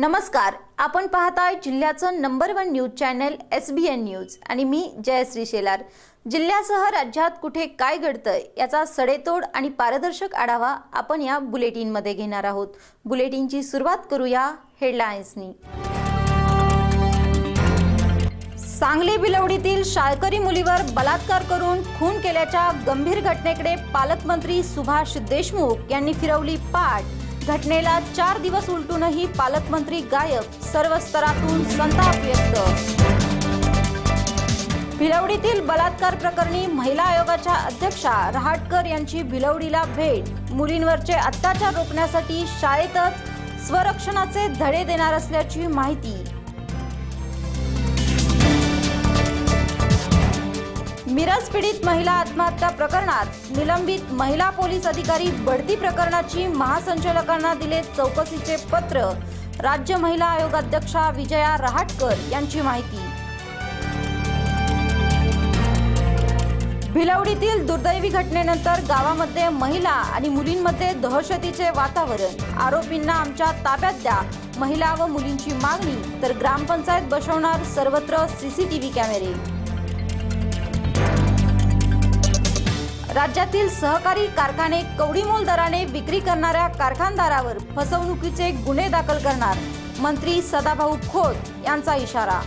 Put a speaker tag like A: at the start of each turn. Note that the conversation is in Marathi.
A: नमस्कार आपण पाहताय जिल्ह्याचं number one news channel S B N news आणि मी जयश्री शेलार. जिल्ह्यासह राज्यात कुठे काय घडतंय याचा सडेतोड आणि पारदर्शक आढावा आपण या बुलेटिनमध्ये घेणार आहोत. बुलेटिनची सुरुवात करूया हेडलाईन्सनी सांगली बिलवडीतील शाळकरी मुलीवर बलात्कार करून खून केल्याच्या गंभीर घटनेकडे पालकमंत्री सुभाष देशमुख यांनी फिरवली पाठ. घटनेला चार दिवस उलटूनही पालकमंत्री गायब सर्व स्तरातून संताप व्यक्त. भिलवडीतील बलात्कार प्रकरणी महिला आयोगाच्या अध्यक्षा रहाटकर यांची भिलवडीला भेट. मुलींवरचे अत्याचार रोखण्यासाठी शाळेतच स्वरक्षणाचे धडे देणार असल्याची माहिती. मिरज पीडित महिला आत्महत्या प्रकरणात निलंबित महिला पोलीस अधिकारी बढती प्रकरणाची महासंचालकांना दिले चौकशीचे पत्र. राज्य महिला आयोग अध्यक्षा विजया रहाटकर यांची माहिती. भिलवडीतील दुर्दैवी घटनेनंतर गावामध्ये महिला आणि मुलींमध्ये दहशतीचे वातावरण. आरोपींना आमच्या ताब्यात द्या. महिला व मुलींची मागणी तर ग्रामपंचायत बसवणार सर्वत्र सीसीटीव्ही कॅमेरे. राज्यातील सहकारी कारखाने कवडीमोल दराने विक्री करणाऱ्या कारखानदारावर फसवणुकीचे गुन्हे दाखल करणार मंत्री सदाभाऊ खोत यांचा इशारा.